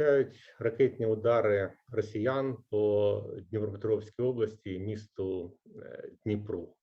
означають ракетні удари росіян по Дніпропетровській області, місту е, Дніпру.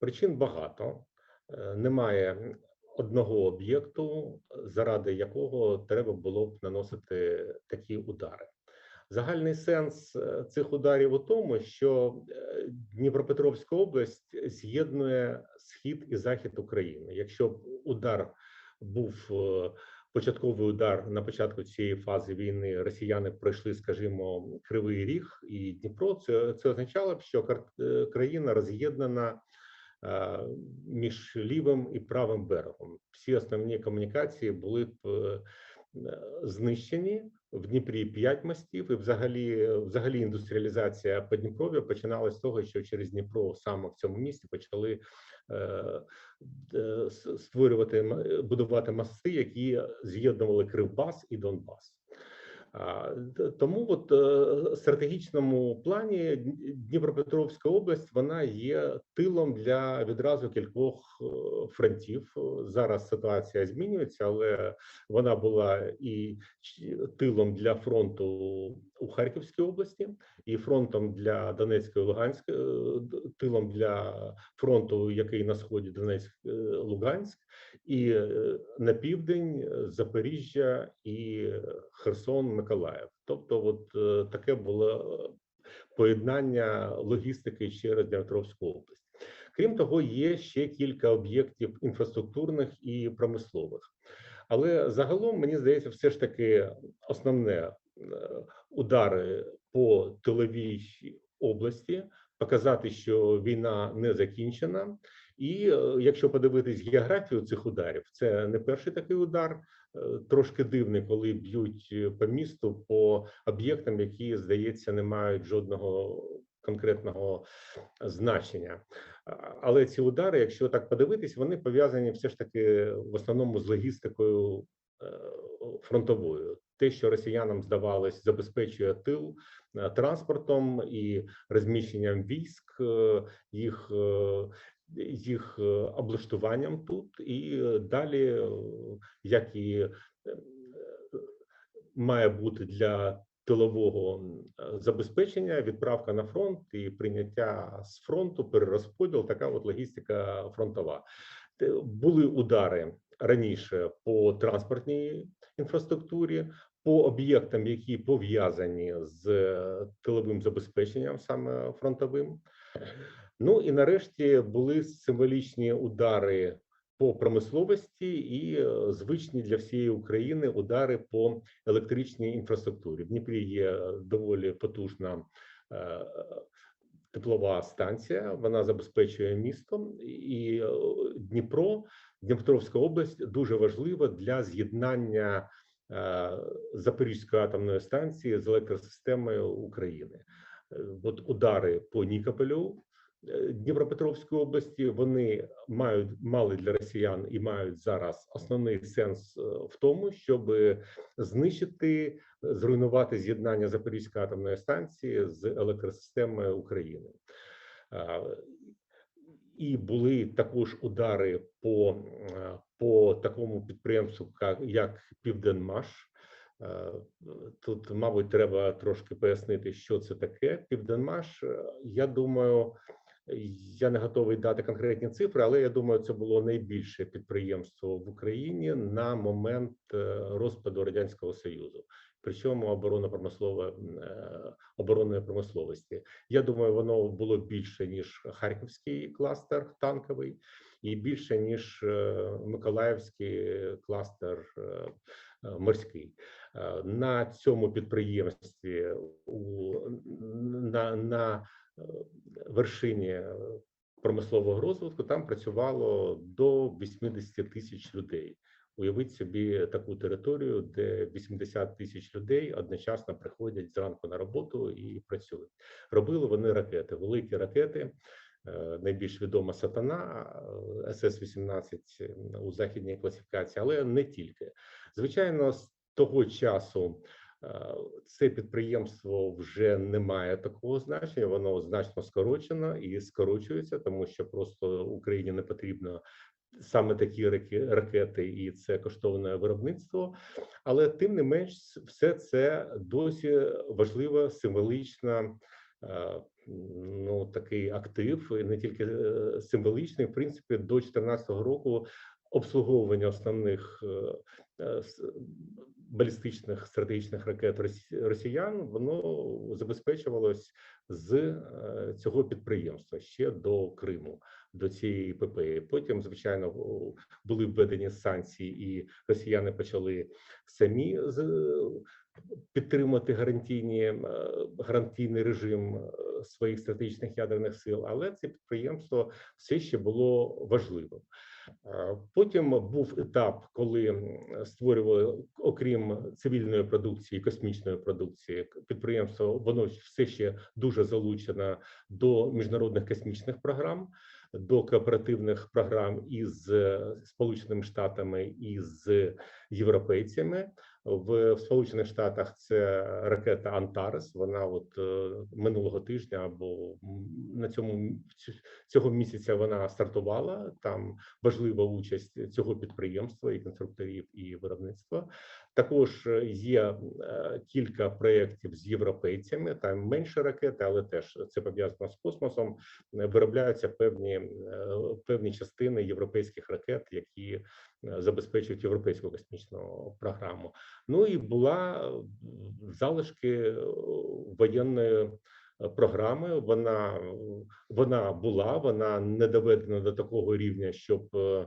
Причин багато. Е, Немає одного об'єкту, заради якого треба було б наносити такі удари. Загальний сенс е, цих ударів у тому, що Дніпропетровська область з'єднує схід і захід України. Якщо б удар був початковий удар на початку цієї фази війни, росіяни пройшли, скажімо, Кривий Ріг і Дніпро. Це це означало б, що е, країна роз'єднана е, між лівим і правим берегом. Всі основні комунікації були б е, знищені. В Дніпрі 5 мостів, і взагалі, взагалі індустріалізація Подніпров'я починалася з того, що через Дніпро саме в цьому місті почали е, е, створювати будувати мости, які з'єднували Кривбас і Донбас. Тому от е, в стратегічному плані Дніпропетровська область вона є тилом для відразу кількох е, фронтів. Зараз ситуація змінюється, але вона була і тилом для фронту у Харківській області, і фронтом для Донецької Луганської, е, тилом для фронту, який на сході Донецьк е, Луганськ, і е, на південь Запоріжжя і Херсон, Миколаїв. Тобто, от таке було поєднання логістики через Дніпропетровську область. Крім того, є ще кілька об'єктів інфраструктурних і промислових. Але загалом мені здається, все ж таки основне удари по тиловій області, показати, що війна не закінчена. І е, якщо подивитись географію цих ударів, це не перший такий удар. Е, Трошки дивний, коли б'ють е, по місту по об'єктам, які здається не мають жодного конкретного значення. Але ці удари, якщо так подивитись, вони пов'язані все ж таки в основному з логістикою фронтовою. Те, що росіянам здавалось, забезпечує тил е, транспортом і розміщенням військ, е, їх е, їх облаштуванням тут, і далі, як і має бути для тилового забезпечення, відправка на фронт і прийняття з фронту, перерозподіл, така от логістика фронтова. Були удари раніше по транспортній інфраструктурі, по об'єктам, які пов'язані з е, тиловим забезпеченням, саме фронтовим. Ну і нарешті були символічні удари по промисловості і е, звичні для всієї України удари по електричній інфраструктурі. В Дніпрі є е, доволі потужна теплова станція. Вона забезпечує місто і е, Дніпро, Дніпровська область дуже важлива для з'єднання е, Запорізької атомної станції з електросистемою України. Е, От удари по Нікополю, Дніпропетровської області вони мають мали для росіян і мають зараз основний сенс е, в тому, щоб знищити, е, зруйнувати з'єднання Запорізької атомної станції з електросистемою України. І були також удари по, е, по такому підприємству, як Південмаш. Е, Тут, мабуть, треба трошки пояснити, що це таке. Південмаш. е, Я думаю, я не готовий дати конкретні цифри, але я думаю, це було найбільше підприємство в Україні на момент е, розпаду радянського союзу. Причому оборона промислова оборонної промисловості. Я думаю, воно було більше ніж Харківський кластер танковий, і більше ніж е, Миколаївський кластер е, морський. На цьому підприємстві у на, на вершині е, промислового розвитку там працювало до 80 тисяч людей. Уявіть собі таку територію, де 80 тисяч людей одночасно приходять зранку на роботу і працюють. Робили вони ракети, великі ракети. Е, Найбільш відома сатана СС-18 у західній класифікації, але не тільки. Звичайно, з того часу е, це підприємство вже не має такого значення, воно значно скорочено і скорочується, тому що просто Україні не потрібно саме такі ракети, і це коштовне виробництво. Але тим не менш, все це досі важлива символічна. е, Ну, такий актив, не тільки е, символічний, в принципі, до 2014 року обслуговування основних е, е, балістичних стратегічних ракет росі- росіян воно забезпечувалось з е, цього підприємства ще до Криму, до цієї ППІ. Потім, звичайно, були введені санкції, і росіяни почали самі підтримувати гарантійні е, гарантійний режим е, своїх стратегічних ядерних сил, але це підприємство все ще було важливим. Е, Потім був етап, коли створювали, окрім цивільної продукції, космічної продукції, підприємство воно все ще дуже залучено до міжнародних космічних програм, до кооперативних програм із Сполученими Штатами і з європейцями. В, Сполучених Штатах це ракета Антарес. Вона от е, минулого тижня або на цьому цього місяця вона стартувала. Там важлива участь цього підприємства і конструкторів, і виробництва. Також є е, кілька проєктів з європейцями. Там менше ракети, але теж це пов'язано з космосом. Виробляються певні е, певні частини європейських ракет, які забезпечують європейську космічну програму. Ну і була залишки е, воєнної е, програми. Вона вона була, вона не доведена до такого рівня, щоб е, е,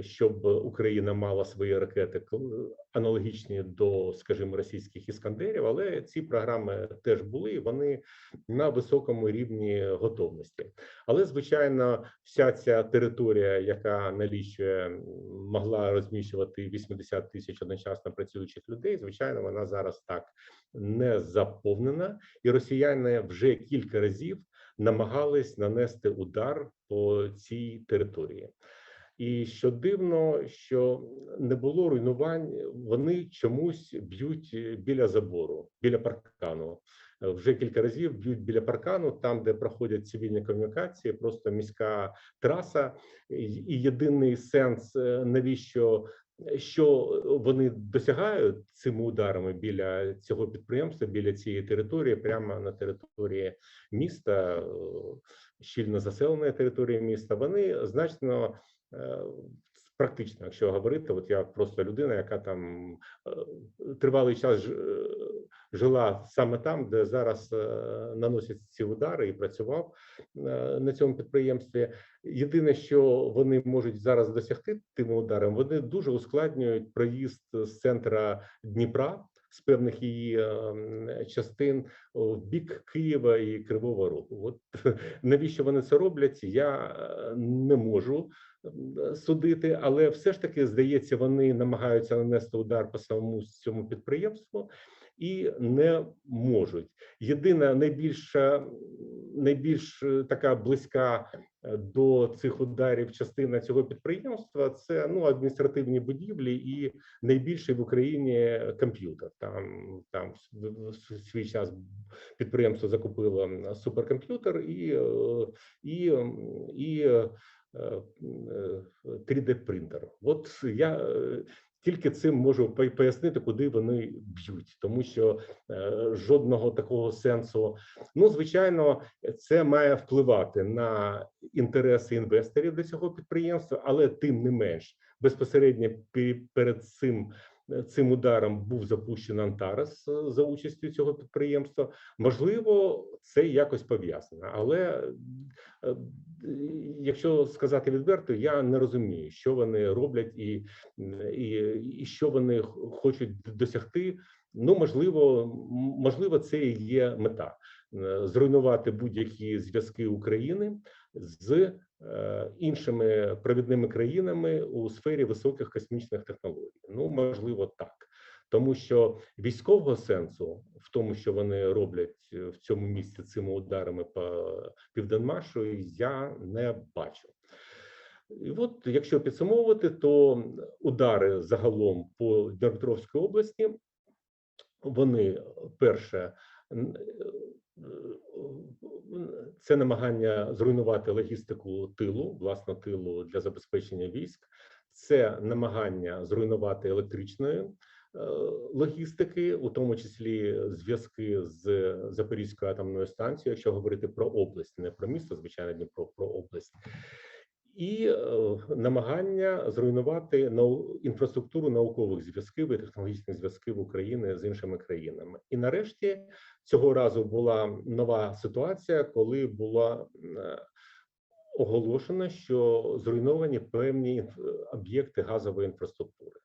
щоб Україна мала свої ракети аналогічні до, скажімо, російських іскандерів, але ці програми теж були. і Вони на високому рівні готовності. Але звичайно, вся ця територія, яка налічує могла розміщувати 80 тисяч одночасно працюючих людей, звичайно, вона зараз так не заповнена, і росіяни вже кілька разів намагались нанести удар по цій території. І що дивно, що не було руйнувань, вони чомусь б'ють е, біля забору, біля паркану. Е, Вже кілька разів б'ють біля паркану, там, де проходять цивільні комунікації, просто міська траса. І єдиний сенс, е, навіщо що вони досягають цими ударами біля цього підприємства, біля цієї території, прямо на території міста, щільно заселеної території міста, вони значно практично, якщо говорити, от я просто людина, яка там е, тривалий час е, жила саме там, де зараз е, наносять ці удари, і працював е, на цьому підприємстві. Єдине, що вони можуть зараз досягти тими ударами, вони дуже ускладнюють проїзд з центра Дніпра. З певних її е, частин в бік Києва і Кривого Рогу. От навіщо вони це роблять? Я е, не можу судити, але все ж таки здається, вони намагаються нанести удар по самому цьому підприємству і не можуть. Єдина найбільша, найбільш е, така близька е, до цих ударів частина цього підприємства це ну адміністративні будівлі і найбільший в Україні комп'ютер. Там там в- свій час підприємство закупило суперкомп'ютер і, е, і, і е, е, 3D принтер. От я тільки цим можу пояснити, куди вони б'ють, тому що е, жодного такого сенсу. Ну, звичайно, це має впливати на інтереси інвесторів до цього підприємства, але тим не менш безпосередньо перед цим. Е, Цим ударом був запущений Антарес е, за участю цього підприємства. Можливо, це якось пов'язано, але е, якщо сказати відверто, я не розумію, що вони роблять і, і, і що вони хочуть досягти. Ну, можливо, можливо, це і є мета зруйнувати будь-які зв'язки України з е, іншими провідними країнами у сфері високих космічних технологій. Ну, можливо, так. Тому що військового сенсу в тому, що вони роблять е, в цьому місці цими ударами по південмашу, я не бачу. І от, якщо підсумовувати, то удари загалом по Дніпропетровській області, вони перше н- це намагання зруйнувати логістику тилу, власне, тилу для забезпечення військ, це намагання зруйнувати електричної е, логістики, у тому числі зв'язки з Запорізькою атомною станцією, якщо говорити про область, не про місто, звичайно, Дніпро, про область. І е, намагання зруйнувати нау інфраструктуру наукових зв'язків і технологічних зв'язків України з іншими країнами. І нарешті цього разу була нова ситуація, коли була е, оголошено, що зруйновані певні об'єкти газової інфраструктури.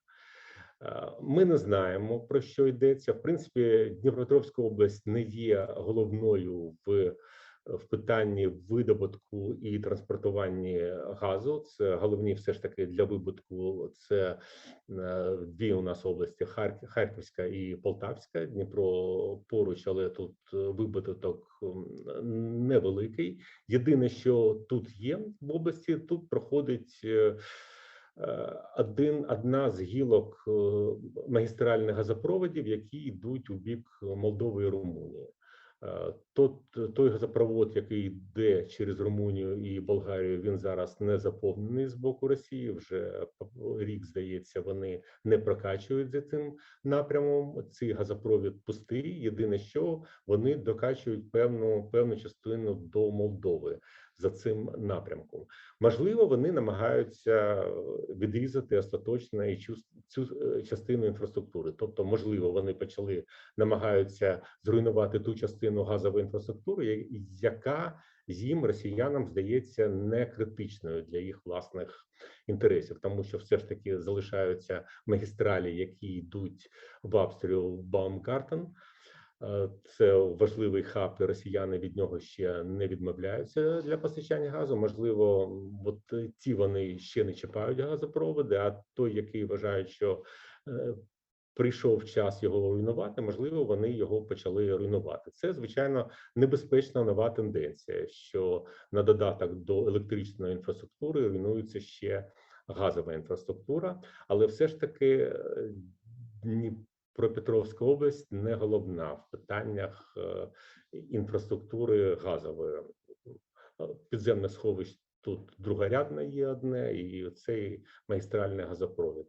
Е, Ми не знаємо про що йдеться. В принципі, Дніпропетровська область не є головною в, в питанні видобутку і транспортуванні газу. Це головні, все ж таки, для видобутку. Це е, дві у нас області: Харків, Харківська і Полтавська. Дніпро поруч, але тут е, видобуток невеликий. Єдине, що тут є в області, тут проходить. е, Один одна з гілок магістральних газопроводів, які йдуть у бік Молдови і Румунії. Тот той газопровод, який йде через Румунію і Болгарію, він зараз не заповнений з боку Росії. Вже рік здається, вони не прокачують за цим напрямом. Цей газопровід пустий. Єдине, що вони докачують певну певну частину до Молдови за цим напрямком. Можливо, вони намагаються відрізати остаточно і цю, е, частину інфраструктури. Тобто, можливо, вони почали намагаються зруйнувати ту частину газової інфраструктури, яка їм росіянам здається не критичною для їх власних інтересів, тому що все ж таки залишаються магістралі, які йдуть в обстріл Баумгартен. Е, Це важливий хаб, і росіяни від нього ще не відмовляються для постачання газу. Можливо, от е, ті вони ще не чіпають газопроводи, а той, який вважають, що е, прийшов час його руйнувати, можливо, вони його почали руйнувати. Це звичайно небезпечна нова тенденція, що на додаток до електричної інфраструктури руйнується ще газова інфраструктура, але все ж таки Дніпропетровська область не головна в питаннях е, інфраструктури газової. Е, Підземне сховище тут другорядне є одне, і цей магістральний газопровід.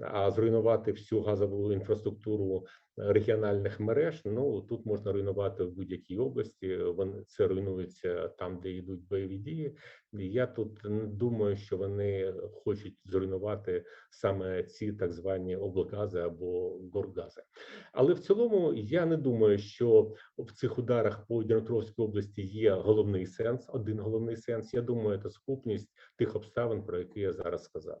А зруйнувати всю газову інфраструктуру регіональних мереж. Ну тут можна руйнувати в будь-якій області. Вони це руйнується там, де йдуть бойові дії. Я тут думаю, що вони хочуть зруйнувати саме ці так звані облгази або горгази. Але в цілому я не думаю, що в цих ударах по Дніпропетровській області є головний сенс. Один головний сенс. Я думаю, це сукупність тих обставин, про які я зараз сказав.